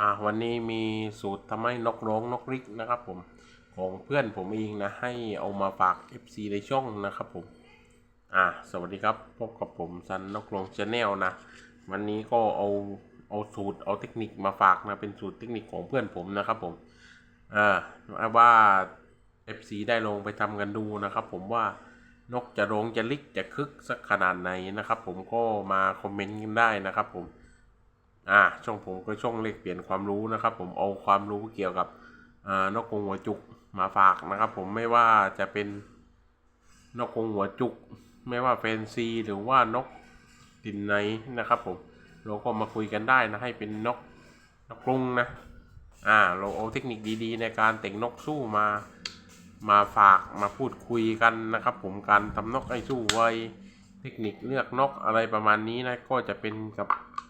อ่าวันนี้มีสูตรทำให้นกร้องนกริกนะครับผมของเพื่อนผมเองนะให้เอามาฝาก FC ในช่องนะครับผมอ่าสวัสดีครับพบกับผมซันนกร้องชาแนลนะ วันนี้ก็เอาเอาสูตรเอาเทคนิคมาฝากนะเป็นสูตรเทคนิคของเพื่อนผมนะครับผมอ่าว่า FC ได้ลงไปทำกันดูนะครับ ผมว่านกจะร้องจะลิกจะคึกสักขนาดไหนนะครับ ผมก็มาคอมเมนต์กันได้นะครับผม อ่าช่องผมก็ช่องเลขเปลี่ยนความรู้นะครับ ผมเอาความรู้เกี่ยวกับนกกรงหัวจุกมาฝากนะครับ ผมไม่ว่าจะเป็นนกกรงหัวจุก ไม่ว่าแฟนซีหรือว่านกตินไนนะครับ ผมเราก็มาคุยกันได้นะให้เป็นนกนกกรุงนะอ่าเราเอาเทคนิคดีๆ ในการแต่งนกสู้มามาฝากมาพูดคุยกันนะครับ ผมการทำนกให้สู้ไวเทคนิคเลือกนกอะไรประมาณนี้นะก็จะเป็นกับ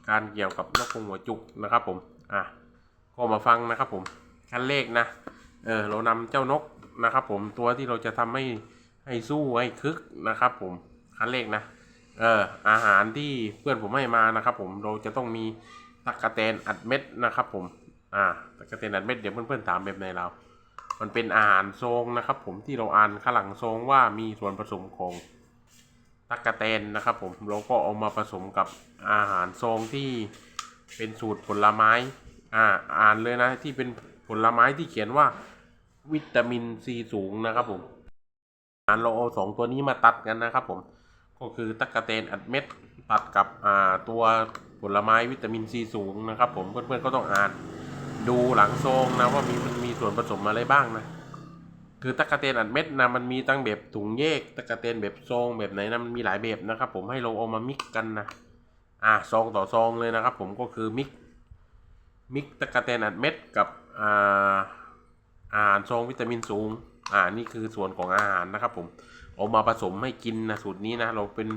การเกี่ยวกับนกกรงหัวจุกนะครับผมอะก็มาฟังนะครับผมขั้นเลขนะเออเรานำเจ้านกนะครับ ผมตัวที่เราจะทำให้ให้สู้ให้คึกนะครับ ผมขั้นเลขนะเอออาหารที่เพื่อนผมให้มานะครับ ผมเราจะต้องมีตะกะแตนอัดเม็ดนะครับ ผมอ่าตะกะแตนอัดเม็ดเดี๋ยวเพื่อนๆถามแบบไหนเรามันเป็นอาหารทรงนะครับ ผมที่เราอ่านขลังทรงว่ามีส่วนผสมของ ตักกะแตนนะครับผมเราก็เอามาผสมกับอาหารซองที่เป็นสูตรผลไม้อ่าอ่านเลยนะที่เป็นผลไม้ที่เขียนว่าวิตามินซีสูงนะครับผมอ่านเราเอาสองตัวนี้มาตัดกันนะครับผมก็คือตักกะแตนอัดเม็ดตัดกับอ่าตัวผลไม้วิตามินซีสูงนะครับผมเพื่อนๆก็ต้องอ่านดูหลังซองนะว่ามีมันมีส่วนผสมอะไรบ้างนะ คือตะกะเตนอัดเม็ดนะมันมีตั้งแบบถุงแยกตะกะเตนแบบซองแบบไหนนะมันมีหลายแบบนะครับ ผมให้เราเอามามิกกันนะอ่าซองต่อซองเลยนะครับ ผมก็คือมิกมิกตะกะเตนอัดเม็ดกับอ่าอาหารซองวิตามินสูง อ่านี่คือส่วนของอาหารนะครับ ผมเอามาผสมให้กินนะสูตรนี้นะเราเป็น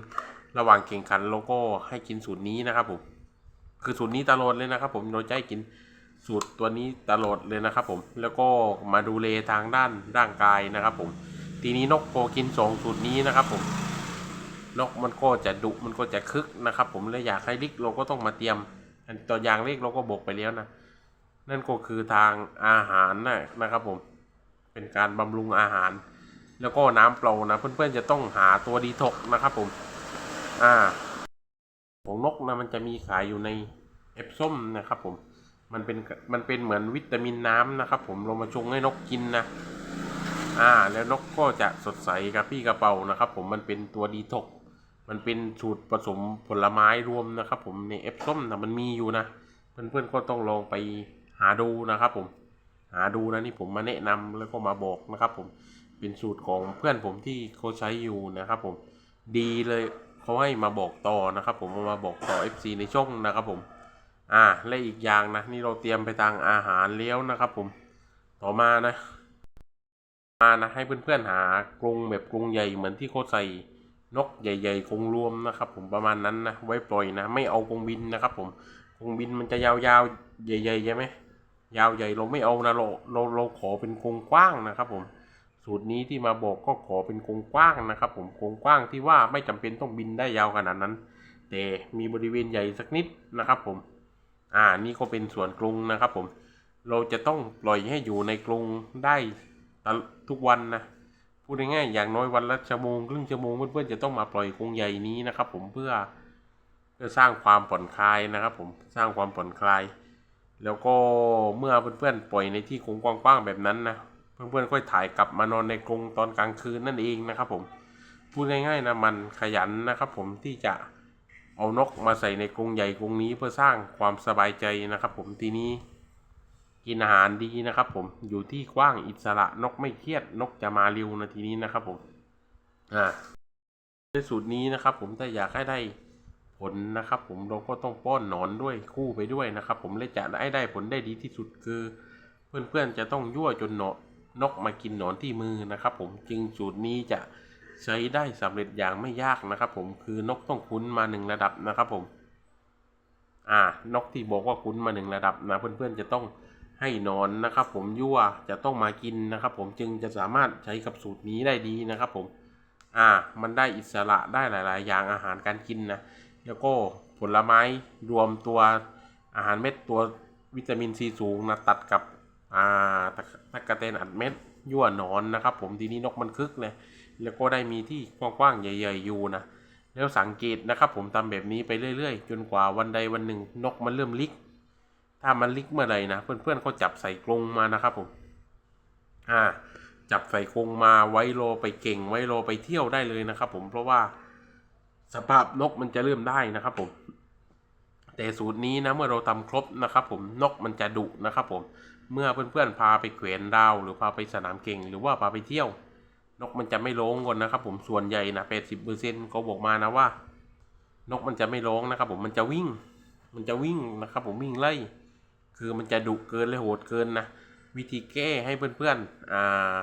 ระหว่างแข่งขันเราก็ให้กินสูตรนี้นะครับผมคือสูตรนี้ตลอดเลยนะครับ ผมเราจะให้กิน สูตรตัวนี้ตลอดเลยนะครับผมแล้วก็มาดูเลทางด้านร่างกายนะครับผมทีนี้นกพอกินสองสูตรนี้นะครับผมนกมันก็จะดุมันก็จะคึกนะครับ ผมและอยากให้ลิกเราก็ต้องมาเตรียมอันตัวอย่างเลขเราก็บอกไปแล้วนะนั่นก็คือทางอาหารนะนะครับผมเป็นการบำรุงอาหาร แล้วก็น้ำเปล่านะเพื่อนๆจะต้องหาตัวดีท็อกนะครับผมอ่าของนกนะมันจะมีขายอยู่ในเอฟส้มนะครับผม มันเป็นมันเป็นเหมือนวิตามินน้ำนะครับผมเรามาชงให้นกกินนะ อ่า แล้วนกก็จะสดใสกับพี่กระเป๋านะครับ ผมมันเป็นตัวดีท็อกมันเป็นสูตรผสมผลไม้รวมนะครับ ผมในเอฟส้มนะมันมีอยู่นะเพื่อนๆก็ต้องลองไปหาดูนะครับ ผม หาดูนะนี่ผมมาแนะนำแล้วก็มาบอกนะครับ ผมเป็นสูตรของเพื่อนผมที่เขาใช้อยู่นะครับ ผมดีเลยเขาให้มาบอกต่อนะครับ ผมมาบอกต่อ FC ในช่องนะครับ ผม อ่าและอีกอย่างนะนี่เราเตรียมไปทางอาหารเลี้ยวนะครับผมต่อมานะ มานะให้เพื่อนๆหากรงแบบกรงใหญ่เหมือนที่เขาใส่นกใหญ่ๆกรงรวมนะครับ ผมประมาณนั้นนะไว้ปล่อยนะ ไม่เอากรงบินนะครับ ผมกรงบินมันจะยาวๆใหญ่ๆใช่ไหมยาวใหญ่เราไม่เอานะเราเราเราขอเป็นกรงกว้างนะครับ ผม สูตรนี้ที่มาบอกก็ขอเป็นกรงกว้างนะครับ ผมกรงกว้างที่ว่าไม่จำเป็นต้องบินได้ยาวขนาดนั้น แต่มีบริเวณใหญ่สักนิดนะครับ ผม อ่านี่ก็เป็นส่วนกรุงนะครับผม เราจะต้องปล่อยให้อยู่ในกรุงได้ตทุกวันนะพูดง่ายๆอย่างน้อยวันละชั่วโมงครึ่งชั่วโมงเพื่อนๆจะต้องมาปล่อยกรงใหญ่นี้นะครับ ผมเพื่อเพื่อสร้างความผ่อนคลายนะครับ ผมสร้างความผ่อนคลาย แล้วก็เมื่อเพื่อนๆปล่อยในที่กรงกว้างๆแบบนั้นนะเพื่อนๆค่อยถ่ายกลับมานอนในกรงตอนกลางคืนนั่นเองนะครับ ผมพูดง่ายๆนะมันขยันนะครับ ผมที่จะ เอานกมาใส่ในกรงใหญ่กรงนี้เพื่อสร้างความสบายใจนะครับ ผมทีนี้กินอาหารดีนะครับ ผมอยู่ที่กว้างอิสระนกไม่เครียดนกจะมาเร็วนะทีนี้นะครับ ผมอ่าในสูตรนี้นะครับ ผมถ้าอยากให้ได้ผลนะครับ ผมเราก็ต้องป้อนหนอนด้วยคู่ไปด้วยนะครับ ผมและจะได้ได้ผลได้ดีที่สุดคือ เพื่อนๆจะต้องยั่วจนหนอนนกมากินหนอนที่มือนะครับ ผมจึงสูตรนี้จะ ใช้ได้สำเร็จอย่างไม่ยากนะครับ ผมคือนกต้องคุ้นมาหนึ่งระดับนะครับ ผม อ่านกที่บอกว่าคุ้นมาหนึ่งระดับนะเพื่อนๆจะต้องให้นอนนะครับ ผมยั่วจะต้องมากินนะครับ ผมจึงจะสามารถใช้กับสูตรนี้ได้ดีนะครับ ผม อ่า มันได้อิสระได้หลาย ๆ อย่างอาหารการกินนะแล้วก็ผลไม้รวมตัวอาหารเม็ดตัววิตามินซีสูงนะตัดกับอ่าตะตะกะเตนอัดเม็ดยั่วนอนนะครับ ผมทีนี้นกมันคึกเลย แล้วก็ได้มีที่กว้างๆใหญ่ๆอยู่นะแล้วสังเกตนะครับผมทำแบบนี้ไปเรื่อยๆ จนกว่าวันใดวันหนึ่งนกมันเริ่มลิก ถ้ามันลิกเมื่อไหร่นะ เพื่อนๆเขาจับใส่กรงมานะครับผมอ่าจับใส่กรงมาไว้โลไปเก่งไว้โลไปเที่ยวได้เลยนะครับ ผมเพราะว่าสภาพนกมันจะเริ่มได้นะครับผม แต่สูตรนี้นะเมื่อเราทำครบนะครับ ผมนกมันจะดุนะครับ ผมเมื่อเพื่อนๆพาไปแขวนดาว หรือพาไปสนามเก่ง หรือว่าพาไปเที่ยว นกมันจะไม่ร้องก่อนนะครับ ผมส่วนใหญ่นะแปดสิบเปอร์เซ็นต์เขาบอกมานะว่า นกมันจะไม่ร้องนะครับ ผมมันจะวิ่ง มันจะวิ่งนะครับ ผมวิ่งไล่ คือมันจะดุเกินและโหดเกินนะวิธีแก้ให้เพื่อนๆอ่า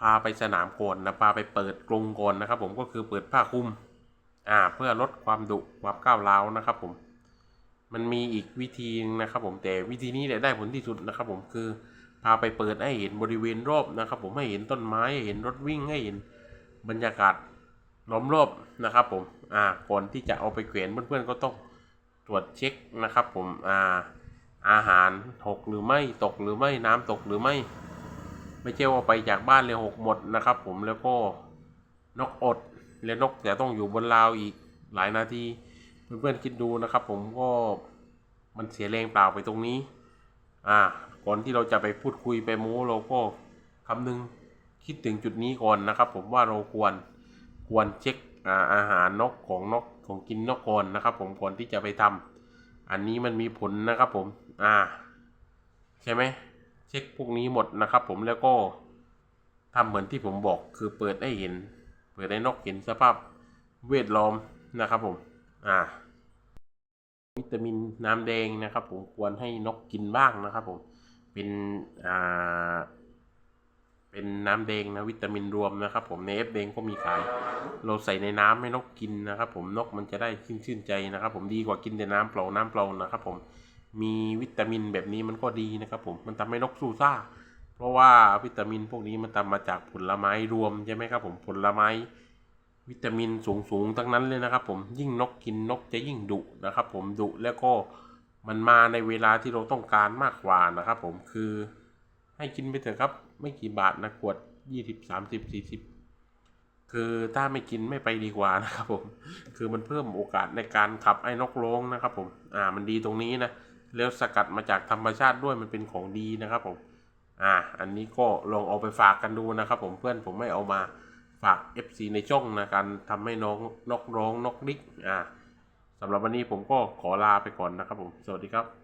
พาไปสนามก่อนนะพาไปเปิดกรงก่อนนะครับ ผมก็คือเปิดผ้าคลุมอ่าเพื่อลดความดุความก้าวร้าวนะครับ ผม มันมีอีกวิธีนึงนะครับ ผมแต่วิธีนี้ได้ผลที่สุดนะครับ ผมคือ พาไปเปิดให้เห็นบริเวณรอบนะครับ ผมให้เห็นต้นไม้ให้เห็นรถวิ่งให้เห็นบรรยากาศล้อมรอบนะครับผมอ่าก่อนที่จะเอาไปแขวนเพื่อนๆก็ต้องตรวจเช็คนะครับผมอ่าอาหารหกหรือไม่ตกหรือไม่น้ำตกหรือไม่ ไม่ใช่ว่าไปจากบ้านเลยหกหมดนะครับ ผมแล้วก็นกอดและนกจะต้องอยู่บนราวอีกหลายนาทีเพื่อนๆคิดดูนะครับ ผมก็มันเสียแรงเปล่าไปตรงนี้ อ่าก่อนที่เราจะไปพูดคุยไปโม้เราก็คำนึงคิดถึงจุดนี้ก่อนนะครับ ผมว่าเราควรควรเช็คอาอาหารนกของนกของกินนกก่อนนะครับ ผมก่อนที่จะไปทำอันนี้มันมีผลนะครับ ผม อ่า ใช่ไหมเช็คพวกนี้หมดนะครับ ผมแล้วก็ทำเหมือนที่ผมบอกคือเปิดให้เห็น เปิดให้นกเห็นสภาพเวทล้อมนะครับ ผม อ่า วิตามินน้ำแดงนะครับ ผมควรให้นกกินบ้างนะครับผมเป็นอ่าเป็นน้ำแดงนะวิตามินรวมนะครับ ผมในเอฟแดงก็มีขาย เราใส่ในน้ำให้นกกินนะครับ ผมนกมันจะได้ชื่นชื่นใจนะครับ ผมดีกว่ากินแต่น้ำเปล่าน้ำเปล่านะครับ ผมมีวิตามินแบบนี้มันก็ดีนะครับ ผมมันทำให้นกสู้ซ่า เพราะว่าวิตามินพวกนี้มันทำมาจากผลไม้รวมใช่ไหมครับ ผมผลไม้ วิตามินสูงสูงๆทั้งนั้นเลยนะครับ ผมยิ่งนกกินนกจะยิ่งดุนะครับ ผมดุแล้วก็มันมาในเวลาที่เราต้องการมากกว่านะครับ ผมคือให้กินไปเถอะครับ ไม่กี่บาทนะขวดยี่สิบสามสิบสี่สิบคือถ้าไม่กินไม่ไปดีกว่านะครับผม คือมันเพิ่มโอกาสในการขับไอ้นกร้งนะครับ ผม อ่า มันดีตรงนี้นะ แล้วสกัดมาจากธรรมชาติด้วยมันเป็นของดีนะครับผม อ่า อันนี้ก็ลองเอาไปฝากกันดูนะครับผมเพื่อนผมไม่เอามา ฝาก FC ในช่องนะการทำให้น้องนกร้องนกลิกอ่าสำหรับวันนี้ผมก็ขอลาไปก่อนนะครับผม สวัสดีครับ